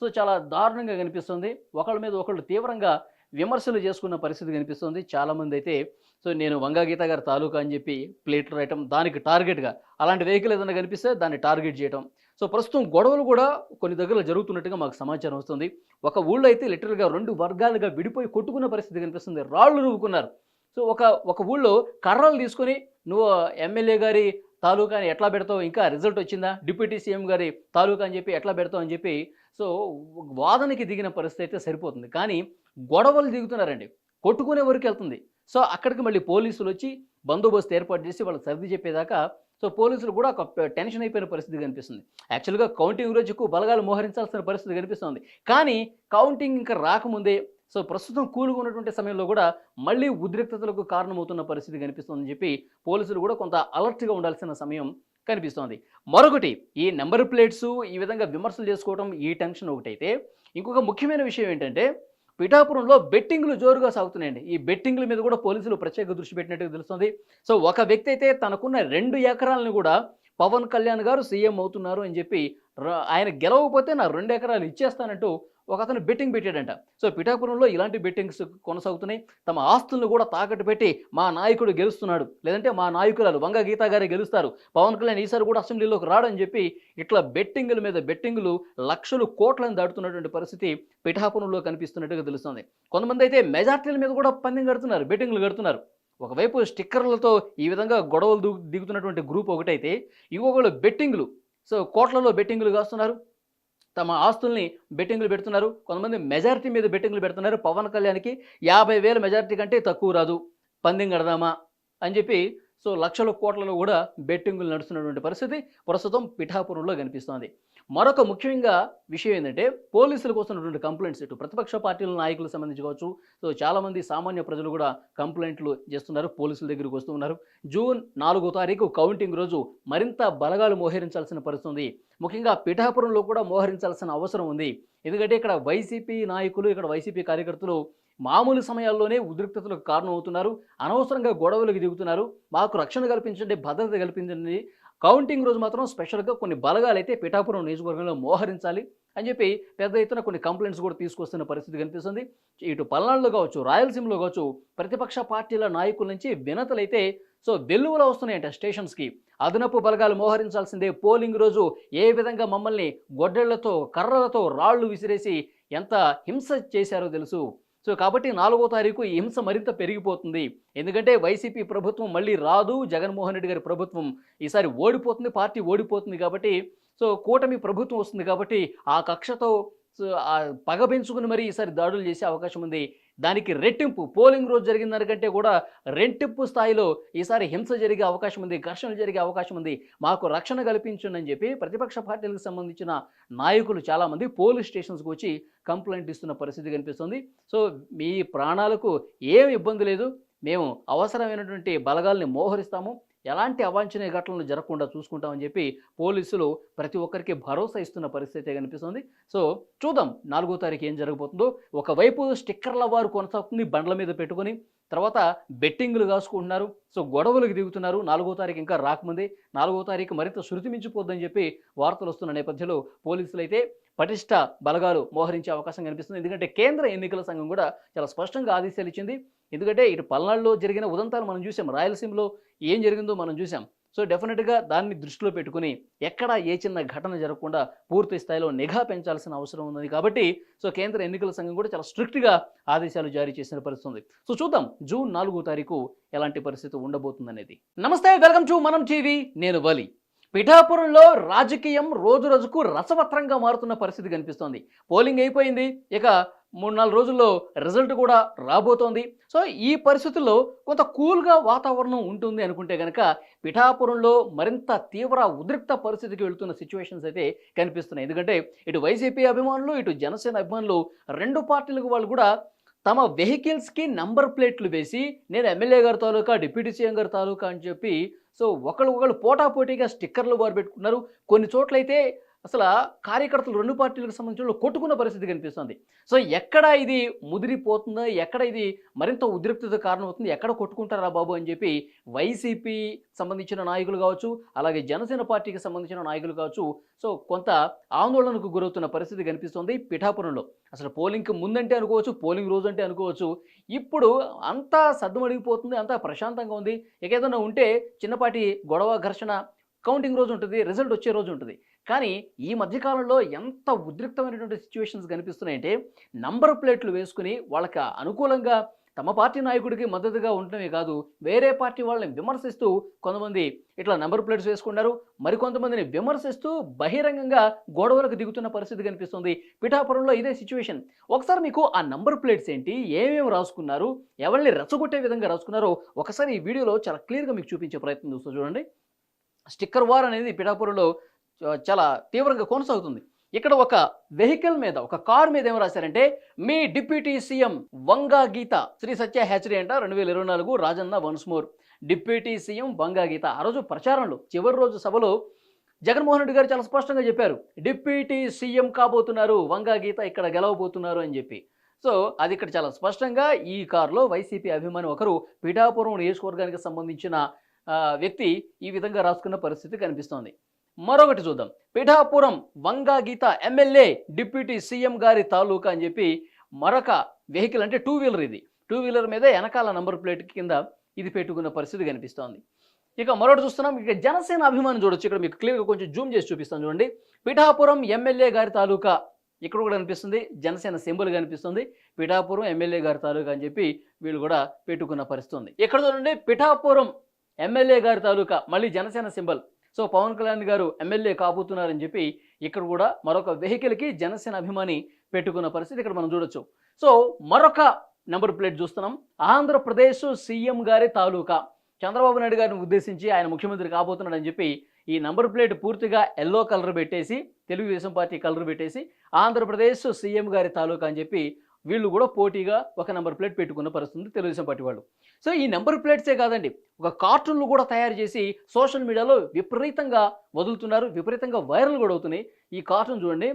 సో చాలా దారుణంగా కనిపిస్తుంది. ఒకళ్ళ మీద ఒకళ్ళు తీవ్రంగా విమర్శలు చేసుకున్న పరిస్థితి కనిపిస్తుంది. చాలామంది అయితే సో నేను వంగాగీత గారి తాలూకా అని చెప్పి ప్లేట్లు రాయటం దానికి టార్గెట్గా అలాంటి వెహికల్ ఏదైనా కనిపిస్తే దాన్ని టార్గెట్ చేయటం. సో ప్రస్తుతం గొడవలు కూడా కొన్ని దగ్గరలో జరుగుతున్నట్టుగా మాకు సమాచారం వస్తుంది. ఒక ఊళ్ళో అయితే లిటరల్గా రెండు వర్గాలుగా విడిపోయి కొట్టుకున్న పరిస్థితి కనిపిస్తుంది. రాళ్ళు నువ్వుకున్నారు సో ఒక ఒక ఊళ్ళో కర్రలు తీసుకొని నువ్వు ఎమ్మెల్యే గారి తాలూకా అని ఎట్లా పెడతావు? ఇంకా రిజల్ట్ వచ్చిందా? డిప్యూటీ సీఎం గారి తాలూకా అని చెప్పి ఎట్లా పెడతావు అని చెప్పి సో వాదనకి దిగిన పరిస్థితి అయితే సరిపోతుంది. కానీ గొడవలు దిగుతున్నారండి. కొట్టుకునే వరకు వెళ్తుంది. సో అక్కడికి మళ్ళీ పోలీసులు వచ్చి బందోబస్తు ఏర్పాటు చేసి వాళ్ళకి సర్ది చెప్పేదాకా సో పోలీసులు కూడా ఒక టెన్షన్ అయిపోయిన పరిస్థితి కనిపిస్తుంది. యాక్చువల్గా కౌంటింగ్ రోజుకు బలగాలు మోహరించాల్సిన పరిస్థితి కనిపిస్తుంది. కానీ కౌంటింగ్ ఇంకా రాకముందే సో ప్రస్తుతం కూలుగా ఉన్నటువంటి సమయంలో కూడా మళ్ళీ ఉద్రిక్తతలకు కారణమవుతున్న పరిస్థితి కనిపిస్తుందని చెప్పి పోలీసులు కూడా కొంత అలర్ట్గా ఉండాల్సిన సమయం కనిపిస్తోంది. మరొకటి ఈ నెంబర్ ప్లేట్స్ ఈ విధంగా విమర్శలు చేసుకోవడం ఈ టెన్షన్ ఒకటైతే ఇంకొక ముఖ్యమైన విషయం ఏంటంటే పిఠాపురంలో బెట్టింగ్లు జోరుగా సాగుతున్నాయండి. ఈ బెట్టింగ్ల మీద కూడా పోలీసులు ప్రత్యేక దృష్టి పెట్టినట్టుగా తెలుస్తుంది. సో ఒక వ్యక్తి అయితే తనకున్న రెండు ఎకరాలను కూడా పవన్ కళ్యాణ్ గారు సీఎం అవుతున్నారు అని చెప్పి ఆయన గెలవకపోతే నా రెండు ఎకరాలు ఇచ్చేస్తానంటూ ఒక అతను బెట్టింగ్ పెట్టాడంట. సో పిఠాపురంలో ఇలాంటి బెట్టింగ్స్ కొనసాగుతున్నాయి. తమ ఆస్తులను కూడా తాకట్టు పెట్టి మా నాయకుడు గెలుస్తున్నాడు. లేదంటే మా నాయకురాలు వంగ గీతా గారే గెలుస్తారు. పవన్ కళ్యాణ్ ఈసారి కూడా అసెంబ్లీలోకి రాడని చెప్పి ఇట్లా బెట్టింగుల మీద బెట్టింగులు లక్షలు కోట్లను దాటుతున్నటువంటి పరిస్థితి పిఠాపురంలో కనిపిస్తున్నట్టుగా తెలుస్తుంది. కొంతమంది అయితే మెజార్టీల మీద కూడా పందెం కడుతున్నారు బెట్టింగ్లు కడుతున్నారు. ఒకవైపు స్టిక్కర్లతో ఈ విధంగా గొడవలు దిగు దిగుతున్నటువంటి గ్రూప్ ఒకటైతే ఇంకొకళ్ళు బెట్టింగులు. సో కోట్లలో బెట్టింగులు కాస్తున్నారు. తమ ఆస్తుల్ని బెట్టింగ్లు పెడుతున్నారు. కొంతమంది మెజారిటీ మీద బెట్టింగ్లు పెడుతున్నారు. పవన్ కళ్యాణ్కి యాభై వేల మెజారిటీ కంటే తక్కువ రాదు. పందెం కడదామా అని చెప్పి సో లక్షల కోట్లలో కూడా బెట్టింగులు నడుస్తున్నటువంటి పరిస్థితి ప్రస్తుతం పిఠాపురంలో కనిపిస్తోంది. మరొక ముఖ్యంగా విషయం ఏంటంటే పోలీసులకు వస్తున్నటువంటి కంప్లైంట్స్ ఇటు ప్రతిపక్ష పార్టీల నాయకులకు సంబంధించి కావచ్చు సో చాలామంది సామాన్య ప్రజలు కూడా కంప్లైంట్లు చేస్తున్నారు పోలీసుల దగ్గరికి వస్తున్నారు జూన్ నాలుగో తారీఖు కౌంటింగ్ రోజు మరింత బలగాలు మోహరించాల్సిన పరిస్థితి ఉంది. ముఖ్యంగా పిఠాపురంలో కూడా మోహరించాల్సిన అవసరం ఉంది. ఎందుకంటే ఇక్కడ వైసీపీ నాయకులు ఇక్కడ వైసీపీ కార్యకర్తలు మామూలు సమయాల్లోనే ఉద్రిక్తతలకు కారణమవుతున్నారు. అనవసరంగా గొడవలకు దిగుతున్నారు. మాకు రక్షణ కల్పించండి భద్రత కల్పించండి. కౌంటింగ్ రోజు మాత్రం స్పెషల్గా కొన్ని బలగాలు అయితే పిఠాపురం నియోజకవర్గంలో మోహరించాలి అని చెప్పి పెద్ద ఎత్తున కొన్ని కంప్లైంట్స్ కూడా తీసుకొస్తున్న పరిస్థితి కనిపిస్తుంది. ఇటు పల్నాడులో కావచ్చు రాయలసీమలో కావచ్చు ప్రతిపక్ష పార్టీల నాయకుల నుంచి వినతలైతే సో వెల్లువలో వస్తున్నాయంట స్టేషన్స్కి. అదనపు బలగాలు మోహరించాల్సిందే. పోలింగ్ రోజు ఏ విధంగా మమ్మల్ని గొడ్డళ్ళతో కర్రలతో రాళ్ళు విసిరేసి ఎంత హింస చేశారో తెలుసు. సో కాబట్టి నాలుగో తారీఖు ఈ హింస మరింత పెరిగిపోతుంది. ఎందుకంటే వైసీపీ ప్రభుత్వం మళ్ళీ రాదు జగన్మోహన్ రెడ్డి గారి ప్రభుత్వం ఈసారి ఓడిపోతుంది పార్టీ ఓడిపోతుంది కాబట్టి సో కూటమి ప్రభుత్వం వస్తుంది కాబట్టి ఆ కక్షతో పగ పెంచుకుని మరీ ఈసారి దాడులు చేసే అవకాశం ఉంది. దానికి రెట్టింపు. పోలింగ్ రోజు జరిగిన దానికంటే కూడా రెట్టింపు స్థాయిలో ఈసారి హింస జరిగే అవకాశం ఉంది ఘర్షణలు జరిగే అవకాశం ఉంది. మాకు రక్షణ కల్పించండి అని చెప్పి ప్రతిపక్ష పార్టీలకు సంబంధించిన నాయకులు చాలామంది పోలీస్ స్టేషన్స్కి వచ్చి కంప్లైంట్ ఇస్తున్న పరిస్థితి కనిపిస్తుంది. సో మీ ప్రాణాలకు ఏం ఇబ్బంది లేదు. మేము అవసరమైనటువంటి బలగాల్ని మోహరిస్తాము. ఎలాంటి అవాంఛనీయ ఘటనలు జరగకుండా చూసుకుంటామని చెప్పి పోలీసులు ప్రతి ఒక్కరికి భరోసా ఇస్తున్న పరిస్థితి కనిపిస్తుంది. సో చూద్దాం నాలుగో తారీఖు ఏం జరగబోతుందో. ఒకవైపు స్టిక్కర్ల వారు కొనసాగుతుంది బండ్ల మీద పెట్టుకొని తర్వాత బెట్టింగ్లు కాసుకుంటున్నారు. సో గొడవలకు దిగుతున్నారు. నాలుగో తారీఖు ఇంకా రాకముందే. నాలుగో తారీఖు మరింత శృతి మించిపోద్దని చెప్పి వార్తలు వస్తున్న నేపథ్యంలో పోలీసులు అయితే పటిష్ట బలగాలు మోహరించే అవకాశం కనిపిస్తుంది. ఎందుకంటే కేంద్ర ఎన్నికల సంఘం కూడా చాలా స్పష్టంగా ఆదేశాలు ఇచ్చింది. ఎందుకంటే ఇటు పల్నాడులో జరిగిన ఉదంతాలు మనం చూసాం. రాయలసీమలో ఏం జరిగిందో మనం చూసాం సో డెఫినెట్గా దాన్ని దృష్టిలో పెట్టుకుని ఎక్కడ ఏ చిన్న ఘటన జరగకుండా పూర్తి స్థాయిలో నిఘా పెంచాల్సిన అవసరం ఉంది కాబట్టి సో కేంద్ర ఎన్నికల సంఘం కూడా చాలా స్ట్రిక్ట్గా ఆదేశాలు జారీ చేసిన పరిస్థితి ఉంది. సో చూద్దాం జూన్ నాలుగో తారీఖు ఎలాంటి పరిస్థితి ఉండబోతుందనేది. నమస్తే వెల్కమ్ టు మనం టీవీ నేను వలి. పిఠాపురంలో రాజకీయం రోజు రోజుకు రసవత్రంగా మారుతున్న పరిస్థితి కనిపిస్తోంది. పోలింగ్ అయిపోయింది. ఇక మూడు నాలుగు రోజుల్లో రిజల్ట్ కూడా రాబోతోంది. సో ఈ పరిస్థితుల్లో కొంత కూల్గా వాతావరణం ఉంటుంది అనుకుంటే కనుక పిఠాపురంలో మరింత తీవ్ర ఉద్రిక్త పరిస్థితికి వెళ్తున్న సిచ్యువేషన్స్ అయితే కనిపిస్తున్నాయి. ఎందుకంటే ఇటు వైసీపీ అభిమానులు ఇటు జనసేన అభిమానులు రెండు పార్టీలకు వాళ్ళు కూడా తమ వెహికల్స్కి నంబర్ ప్లేట్లు వేసి నేను ఎమ్మెల్యే గారి తాలూకా డిప్యూటీ సీఎం గారి తాలూకా అని చెప్పి సో ఒకళ్ళు ఒకళ్ళు పోటాపోటీగా స్టిక్కర్లు వారు పెట్టుకున్నారు. కొన్ని చోట్లయితే అసలు కార్యకర్తలు రెండు పార్టీలకు సంబంధించిన కొట్టుకున్న పరిస్థితి కనిపిస్తుంది. సో ఎక్కడ ఇది ముదిరిపోతుందో? ఎక్కడ ఇది మరింత ఉద్రిక్తత కారణమవుతుంది? ఎక్కడ కొట్టుకుంటారా బాబు అని చెప్పి వైసీపీ సంబంధించిన నాయకులు కావచ్చు అలాగే జనసేన పార్టీకి సంబంధించిన నాయకులు కావచ్చు సో కొంత ఆందోళనకు గురవుతున్న పరిస్థితి కనిపిస్తుంది పిఠాపురంలో. అసలు పోలింగ్కి ముందంటే అనుకోవచ్చు పోలింగ్ రోజు అంటే అనుకోవచ్చు. ఇప్పుడు అంతా సద్దుమడిగిపోతుంది అంతా ప్రశాంతంగా ఉంది. ఇక ఏదైనా ఉంటే చిన్నపాటి గొడవ ఘర్షణ కౌంటింగ్ రోజు ఉంటుంది రిజల్ట్ వచ్చే రోజు ఉంటుంది. కానీ ఈ మధ్యకాలంలో ఎంత ఉద్రిక్తమైనటువంటి సిచ్యువేషన్స్ కనిపిస్తున్నాయంటే నంబర్ ప్లేట్లు వేసుకుని వాళ్ళకి అనుకూలంగా తమ పార్టీ నాయకుడికి మద్దతుగా ఉండటమే కాదు వేరే పార్టీ వాళ్ళని విమర్శిస్తూ కొంతమంది ఇట్లా నంబర్ ప్లేట్స్ వేసుకున్నారు మరికొంతమందిని విమర్శిస్తూ బహిరంగంగా గొడవలకు దిగుతున్న పరిస్థితి కనిపిస్తుంది. పిఠాపురంలో ఇదే సిచ్యువేషన్. ఒకసారి మీకు ఆ నంబర్ ప్లేట్స్ ఏంటి ఏమేమి రాసుకున్నారు ఎవరిని రెచ్చగొట్టే విధంగా రాసుకున్నారో ఒకసారి ఈ వీడియోలో చాలా క్లియర్గా మీకు చూపించే ప్రయత్నం చూస్తూ చూడండి. స్టిక్కర్ వార్ అనేది పిఠాపురంలో చాలా తీవ్రంగా కొనసాగుతుంది. ఇక్కడ ఒక వెహికల్ మీద ఒక కార్ మీద ఏం రాశారంటే మీ deputy CM Vanga Geetha Sri Satya hatchery అంట రెండు వేల ఇరవై నాలుగు Rajanna once more deputy CM Vanga Geetha. ఆ రోజు ప్రచారంలో చివరి రోజు సభలో జగన్మోహన్ రెడ్డి గారు చాలా స్పష్టంగా చెప్పారు డిప్యూటీ సీఎం కాబోతున్నారు వంగా గీత ఇక్కడ గెలవబోతున్నారు అని చెప్పి. సో అది ఇక్కడ చాలా స్పష్టంగా ఈ కారులో వైసీపీ అభిమాని ఒకరు పిఠాపురం నియోజకవర్గానికి సంబంధించిన వ్యక్తి ఈ విధంగా రాసుకున్న పరిస్థితి కనిపిస్తోంది. మరొకటి చూద్దాం. Pithapuram Vanga Geetha MLA deputy CM గారి తాలూకా అని చెప్పి మరొక వెహికల్ అంటే టూ వీలర్ ఇది. టూ వీలర్ మీద వెనకాల నంబర్ ప్లేట్ కింద ఇది పెట్టుకున్న పరిస్థితి కనిపిస్తోంది. ఇక మరొకటి చూస్తున్నాం. ఇక జనసేన అభిమానం చూడొచ్చు. ఇక్కడ మీకు క్లియర్గా కొంచెం జూమ్ చేసి చూపిస్తాను చూడండి. పిఠాపురం ఎమ్మెల్యే గారి తాలూకా ఇక్కడ కూడా కనిపిస్తుంది. జనసేన సింబల్ కనిపిస్తుంది. పిఠాపురం ఎమ్మెల్యే గారి తాలూకా అని చెప్పి వీళ్ళు కూడా పెట్టుకున్న పరిస్థితి ఉంది. ఇక్కడ చూడండి. పిఠాపురం ఎమ్మెల్యే గారి తాలూకా మళ్ళీ జనసేన సింబల్. సో పవన్ కళ్యాణ్ గారు ఎమ్మెల్యే కాబోతున్నారని చెప్పి ఇక్కడ కూడా మరొక వెహికల్కి జనసేన అభిమాని పెట్టుకున్న పరిస్థితి ఇక్కడ మనం చూడొచ్చు. సో మరొక నెంబర్ ప్లేట్ చూస్తున్నాం. ఆంధ్రప్రదేశ్ సీఎం గారి తాలూకా. చంద్రబాబు నాయుడు గారిని ఉద్దేశించి ఆయన ముఖ్యమంత్రి కాబోతున్నాడని చెప్పి ఈ నంబర్ ప్లేట్ పూర్తిగా ఎల్లో కలర్ పెట్టేసి తెలుగుదేశం పార్టీ కలర్ పెట్టేసి ఆంధ్రప్రదేశ్ సీఎం గారి తాలూకా అని చెప్పి వీళ్ళు కూడా పోటీగా ఒక నెంబర్ ప్లేట్ పెట్టుకున్న పరిస్థితి తెలుగుదేశం పార్టీ వాళ్ళు. సో ఈ నెంబర్ ప్లేట్సే కాదండి ఒక కార్టూన్లు కూడా తయారు చేసి సోషల్ మీడియాలో విపరీతంగా వదులుతున్నారు విపరీతంగా వైరల్ కూడా అవుతున్నాయి. ఈ కార్టూన్ చూడండి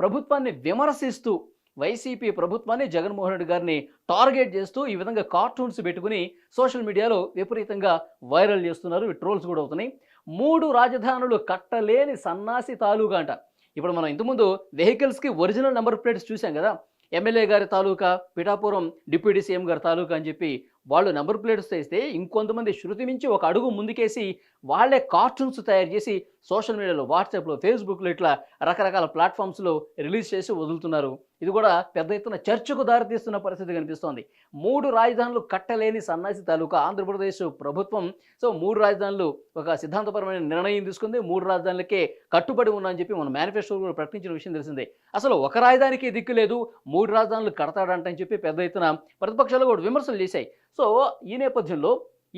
ప్రభుత్వాన్ని విమర్శిస్తూ వైసీపీ ప్రభుత్వాన్ని జగన్మోహన్ రెడ్డి గారిని టార్గెట్ చేస్తూ ఈ విధంగా కార్టూన్స్ పెట్టుకుని సోషల్ మీడియాలో విపరీతంగా వైరల్ చేస్తున్నారు ట్రోల్స్ కూడా అవుతున్నాయి. మూడు రాజధానులు కట్టలేని సన్నాసి తాలూకా అంట. ఇప్పుడు మనం ఇంతకుముందు వెహికల్స్కి ఒరిజినల్ నెంబర్ ప్లేట్స్ చూసాం కదా ఎమ్మెల్యే గారి తాలూకా పిఠాపురం డిప్యూటీ సీఎం గారి తాలూకా అని చెప్పి వాళ్ళు నెంబర్ ప్లేట్స్ చేస్తే ఇంకొంతమంది శృతి మించి ఒక అడుగు ముందుకేసి వాళ్ళే కార్టూన్స్ తయారు చేసి సోషల్ మీడియాలో వాట్సాప్లో ఫేస్బుక్లో ఇట్లా రకరకాల ప్లాట్ఫామ్స్లో రిలీజ్ చేసి వదులుతున్నారు. ఇది కూడా పెద్ద ఎత్తున చర్చకు దారితీస్తున్న పరిస్థితి కనిపిస్తోంది. మూడు రాజధానులు కట్టలేని సన్నాసి తాలూకా ఆంధ్రప్రదేశ్ ప్రభుత్వం సో మూడు రాజధానులు ఒక సిద్ధాంతపరమైన నిర్ణయం తీసుకుంది. మూడు రాజధానులకే కట్టుబడి ఉన్నా అని చెప్పి మన మేనిఫెస్టో కూడా ప్రకటించిన విషయం తెలిసిందే. అసలు ఒక రాజధానికి దిక్కు లేదు మూడు రాజధానులు కడతాడంటని చెప్పి పెద్ద ఎత్తున ప్రతిపక్షాలు కూడా విమర్శలు చేశాయి. సో ఈ నేపథ్యంలో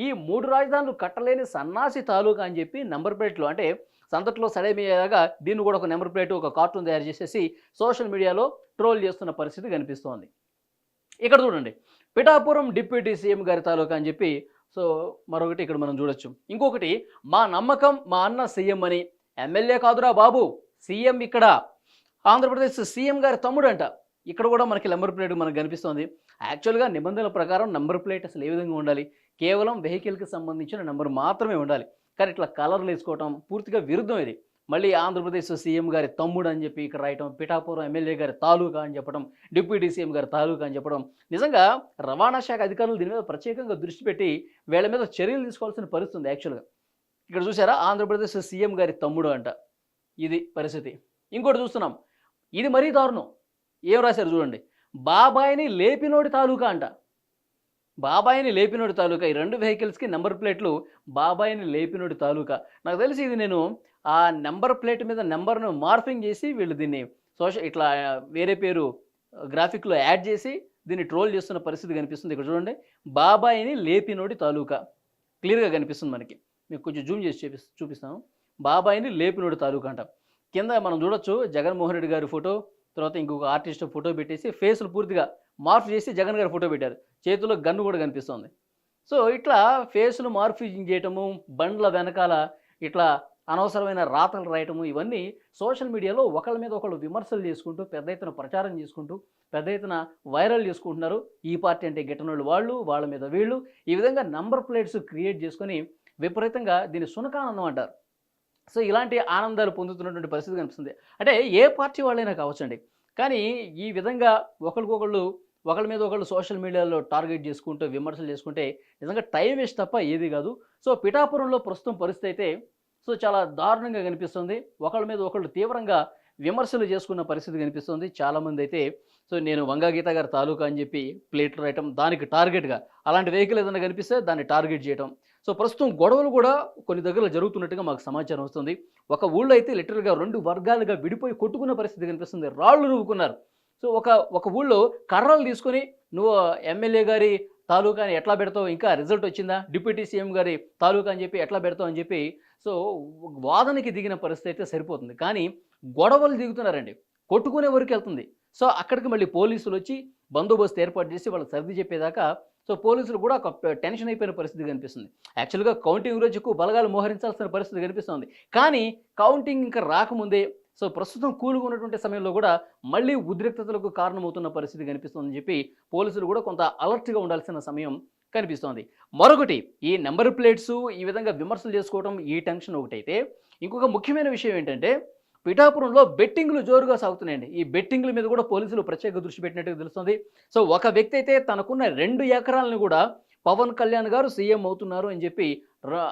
ఈ మూడు రాజధానులు కట్టలేని సన్నాసి తాలూకా అని చెప్పి నెంబర్ ప్లేట్లు అంటే సంతట్లో సడేమయ్యేలాగా దీన్ని కూడా ఒక నెంబర్ ప్లేట్ ఒక కార్టూన్ తయారు చేసేసి సోషల్ మీడియాలో ట్రోల్ చేస్తున్న పరిస్థితి కనిపిస్తోంది. ఇక్కడ చూడండి పిఠాపురం డిప్యూటీ సీఎం గారి తాలూకా అని చెప్పి సో మరొకటి ఇక్కడ మనం చూడొచ్చు. ఇంకొకటి మా నమ్మకం మా అన్న సీఎం అని. ఎమ్మెల్యే కాదురా బాబు సీఎం ఇక్కడ. ఆంధ్రప్రదేశ్ సీఎం గారి తమ్ముడు అంట ఇక్కడ కూడా మనకి నెంబర్ ప్లేట్ మనకు కనిపిస్తుంది. యాక్చువల్గా నిబంధనల ప్రకారం నెంబర్ ప్లేట్ అసలు ఏ విధంగా ఉండాలి? కేవలం వెహికల్కి సంబంధించిన నెంబర్ మాత్రమే ఉండాలి. కానీ ఇట్లా కలర్లు వేసుకోవటం పూర్తిగా విరుద్ధం ఇది. మళ్ళీ ఆంధ్రప్రదేశ్ సీఎం గారి తమ్ముడు అని చెప్పి ఇక్కడ రాయటం పిఠాపురం ఎమ్మెల్యే గారి తాలూకా అని చెప్పడం డిప్యూటీ సీఎం గారి తాలూకా అని చెప్పడం. నిజంగా రవాణా శాఖ అధికారులు దీని మీద ప్రత్యేకంగా దృష్టి పెట్టి వీళ్ళ మీద చర్యలు తీసుకోవాల్సిన పరిస్థితి ఉంది యాక్చువల్గా ఇక్కడ చూసారా ఆంధ్రప్రదేశ్ సీఎం గారి తమ్ముడు అంట. ఇది పరిస్థితి. ఇంకోటి చూస్తున్నాం. ఇది మరీ దారుణం. ఏం రాశారు చూడండి? బాబాయిని లేపినోడి తాలూకా అంట. బాబాయిని లేపినోడి తాలూకా. ఈ రెండు వెహికల్స్కి నెంబర్ ప్లేట్లు బాబాయిని లేపినోడి తాలూకా. నాకు తెలిసి ఇది నేను ఆ నెంబర్ ప్లేట్ మీద నెంబర్ను మార్ఫింగ్ చేసి వీళ్ళు దీన్ని సోషల్ ఇట్లా వేరే పేరు గ్రాఫిక్లో యాడ్ చేసి దీన్ని ట్రోల్ చేస్తున్న పరిస్థితి కనిపిస్తుంది. ఇక్కడ చూడండి. బాబాయిని లేపినోడి తాలూకా. క్లియర్గా కనిపిస్తుంది మనకి. మీకు కొంచెం జూమ్ చేసి చూపి చూపిస్తాను. బాబాయిని లేపినోడి తాలూకా అంట. కింద మనం చూడొచ్చు జగన్మోహన్ రెడ్డి గారి ఫోటో తర్వాత ఇంకొక ఆర్టిస్ట్ ఫోటో పెట్టేసి ఫేస్లు పూర్తిగా మార్పు చేసి జగన్ గారి ఫోటో పెట్టారు. చేతిలో గన్ను కూడా కనిపిస్తుంది. సో ఇట్లా ఫేస్లు మార్ఫింగ్ చేయటము బండ్ల వెనకాల ఇట్లా అనవసరమైన రాతలు రాయటము ఇవన్నీ సోషల్ మీడియాలో ఒకళ్ళ మీద ఒకళ్ళు విమర్శలు చేసుకుంటూ పెద్ద ఎత్తున ప్రచారం చేసుకుంటూ పెద్ద ఎత్తున వైరల్ చేసుకుంటున్నారు. ఈ పార్టీ అంటే గిట్టనోళ్ళు వాళ్ళు వాళ్ళ మీద వీళ్ళు ఈ విధంగా నంబర్ ప్లేట్స్ క్రియేట్ చేసుకొని విపరీతంగా దీన్ని సునకానందం అంటారు. సో ఇలాంటి ఆనందాలు పొందుతున్నటువంటి పరిస్థితి కనిపిస్తుంది. అంటే ఏ పార్టీ వాళ్ళైనా కావచ్చండి. కానీ ఈ విధంగా ఒకరికొకళ్ళు ఒకళ్ళ మీద ఒకళ్ళు సోషల్ మీడియాలో టార్గెట్ చేసుకుంటూ విమర్శలు చేసుకుంటే నిజంగా టైం వేస్ట్ తప్ప ఏది కాదు. సో పిఠాపురంలో ప్రస్తుతం పరిస్థితి అయితే సో చాలా దారుణంగా కనిపిస్తుంది. ఒకళ్ళ మీద ఒకళ్ళు తీవ్రంగా విమర్శలు చేసుకున్న పరిస్థితి కనిపిస్తుంది. చాలామంది అయితే సో నేను వంగా గీత గారి తాలూకా అని చెప్పి ప్లేట్లు రాయటం దానికి టార్గెట్గా అలాంటి వెహికల్ ఏదైనా కనిపిస్తే దాన్ని టార్గెట్ చేయటం. సో ప్రస్తుతం గొడవలు కూడా కొన్ని దగ్గర జరుగుతున్నట్టుగా మాకు సమాచారం వస్తుంది. ఒక ఊళ్ళో అయితే లిటరల్గా రెండు వర్గాలుగా విడిపోయి కొట్టుకున్న పరిస్థితి కనిపిస్తుంది. రాళ్ళు నువ్వుకున్నారు సో ఒక ఒక ఊళ్ళో కర్రలు తీసుకొని నువ్వు ఎమ్మెల్యే గారి తాలూకా అని ఎట్లా పెడతావు? ఇంకా రిజల్ట్ వచ్చిందా? డిప్యూటీ సీఎం గారి తాలూకా అని చెప్పి ఎట్లా పెడతావు? అని చెప్పి సో వాదనకి దిగిన పరిస్థితి అయితే సరిపోతుంది. కానీ గొడవలు దిగుతున్నారండి. కొట్టుకునే వరకు వెళ్తుంది. సో అక్కడికి మళ్ళీ పోలీసులు వచ్చి బందోబస్తు ఏర్పాటు చేసి వాళ్ళకి సర్ది చెప్పేదాకా సో పోలీసులు కూడా ఒక టెన్షన్ అయిపోయిన పరిస్థితి కనిపిస్తుంది. యాక్చువల్గా కౌంటింగ్ రోజు ఎక్కువ బలగాలు మోహరించాల్సిన పరిస్థితి కనిపిస్తుంది. కానీ కౌంటింగ్ ఇంకా రాకముందే సో ప్రస్తుతం కూలుగా ఉన్నటువంటి సమయంలో కూడా మళ్ళీ ఉద్రిక్తతలకు కారణమవుతున్న పరిస్థితి కనిపిస్తుందని చెప్పి పోలీసులు కూడా కొంత అలర్ట్గా ఉండాల్సిన సమయం కనిపిస్తోంది. మరొకటి ఈ నెంబర్ ప్లేట్స్ ఈ విధంగా విమర్శలు చేసుకోవడం ఈ టెన్షన్ ఒకటైతే ఇంకొక ముఖ్యమైన విషయం ఏంటంటే పిఠాపురంలో బెట్టింగ్లు జోరుగా సాగుతున్నాయండి. ఈ బెట్టింగ్ల మీద కూడా పోలీసులు ప్రత్యేక దృష్టి పెట్టినట్టుగా తెలుస్తుంది. సో ఒక వ్యక్తి అయితే తనకున్న రెండు ఎకరాలను కూడా పవన్ కళ్యాణ్ గారు సీఎం అవుతున్నారు అని చెప్పి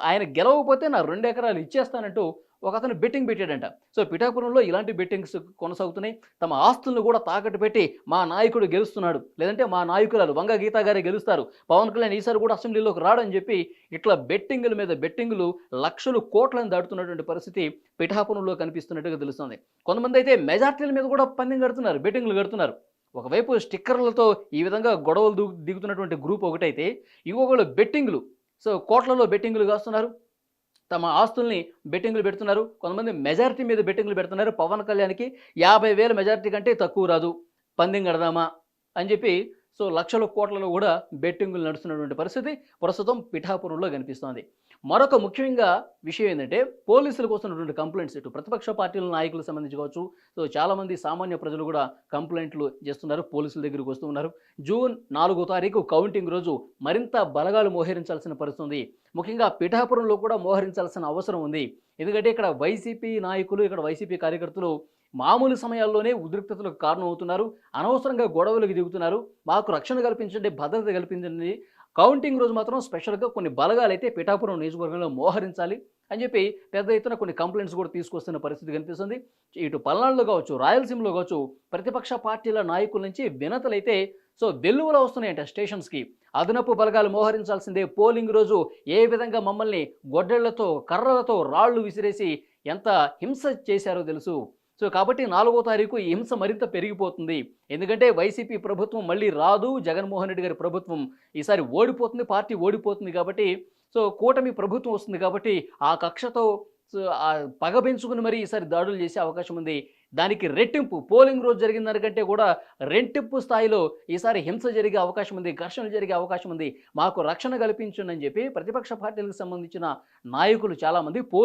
ఆయన గెలవకపోతే నా రెండు ఎకరాలు ఇచ్చేస్తానంటూ ఒక అతను బెట్టింగ్ పెట్టాడంట. సో పిఠాపురంలో ఇలాంటి బెట్టింగ్స్ కొనసాగుతున్నాయి. తమ ఆస్తులను కూడా తాకట్టు పెట్టి మా నాయకుడు గెలుస్తున్నాడు. లేదంటే మా నాయకురాలు వంగ గీతా గారే గెలుస్తారు. పవన్ కళ్యాణ్ ఈసారి కూడా అసెంబ్లీలోకి రాడని చెప్పి ఇట్లా బెట్టింగుల మీద బెట్టింగులు లక్షలు కోట్లను దాటుతున్నటువంటి పరిస్థితి పిఠాపురంలో కనిపిస్తున్నట్టుగా తెలుస్తుంది. కొంతమంది అయితే మెజార్టీల మీద కూడా పందెం కడుతున్నారు బెట్టింగులు కడుతున్నారు. ఒకవైపు స్టిక్కర్లతో ఈ విధంగా గొడవలు దిగుతున్నటువంటి గ్రూప్ ఒకటైతే ఇంకొకళ్ళు బెట్టింగులు. సో కోట్లలో బెట్టింగులు కాస్తున్నారు. తమ ఆస్తుల్ని బెట్టింగ్లు పెడుతున్నారు. కొంతమంది మెజారిటీ మీద బెట్టింగ్లు పెడుతున్నారు. పవన్ కళ్యాణ్కి యాభై వేల మెజారిటీ కంటే తక్కువ రాదు. పందెం కడదామా? అని చెప్పి సో లక్షల కోట్లలో కూడా బెట్టింగులు నడుస్తున్నటువంటి పరిస్థితి ప్రస్తుతం పిఠాపురంలో కనిపిస్తోంది. మరొక ముఖ్యంగా విషయం ఏంటంటే పోలీసులకు వస్తున్నటువంటి కంప్లైంట్స్ ఇటు ప్రతిపక్ష పార్టీల నాయకులకు సంబంధించి కావచ్చు సో చాలామంది సామాన్య ప్రజలు కూడా కంప్లైంట్లు చేస్తున్నారు పోలీసుల దగ్గరికి వస్తున్నారు. జూన్ నాలుగో తారీఖు కౌంటింగ్ రోజు మరింత బలగాలు మోహరించాల్సిన పరిస్థితుంది ముఖ్యంగా పిఠాపురంలో కూడా మోహరించాల్సిన అవసరం ఉంది. ఎందుకంటే ఇక్కడ వైసీపీ నాయకులు ఇక్కడ వైసీపీ కార్యకర్తలు మామూలు సమయాల్లోనే ఉద్రిక్తతలకు కారణమవుతున్నారు. అనవసరంగా గొడవలకు దిగుతున్నారు. మాకు రక్షణ కల్పించండి భద్రత కల్పించండి కౌంటింగ్ రోజు మాత్రం స్పెషల్గా కొన్ని బలగాలు అయితే పిఠాపురం నియోజకవర్గంలో మోహరించాలి అని చెప్పి పెద్ద ఎత్తున కొన్ని కంప్లైంట్స్ కూడా తీసుకొస్తున్న పరిస్థితి కనిపిస్తుంది. ఇటు పల్నాడులో కావచ్చు రాయలసీమలో కావచ్చు ప్రతిపక్ష పార్టీల నాయకుల నుంచి వినతలైతే సో వెల్లువలో వస్తున్నాయంట స్టేషన్స్కి. అదనపు బలగాలు మోహరించాల్సిందే. పోలింగ్ రోజు ఏ విధంగా మమ్మల్ని గొడ్డళ్ళతో కర్రలతో రాళ్ళు విసిరేసి ఎంత హింస చేశారో తెలుసు. సో కాబట్టి నాలుగో తారీఖు ఈ హింస మరింత పెరిగిపోతుంది. ఎందుకంటే వైసీపీ ప్రభుత్వం మళ్ళీ రాదు జగన్మోహన్ రెడ్డి గారి ప్రభుత్వం ఈసారి ఓడిపోతుంది పార్టీ ఓడిపోతుంది కాబట్టి సో కూటమి ప్రభుత్వం వస్తుంది కాబట్టి ఆ కక్షతో సో ఆ పగ పెంచుకుని ఈసారి దాడులు చేసే అవకాశం ఉంది. దానికి రెట్టింపు పోలింగ్ రోజు జరిగిన దానికంటే కూడా రెట్టింపు స్థాయిలో ఈసారి హింస జరిగే అవకాశం ఉంది ఘర్షణ జరిగే అవకాశం ఉంది. మాకు రక్షణ కల్పించండి చెప్పి ప్రతిపక్ష పార్టీలకు సంబంధించిన నాయకులు చాలామంది పోలీసు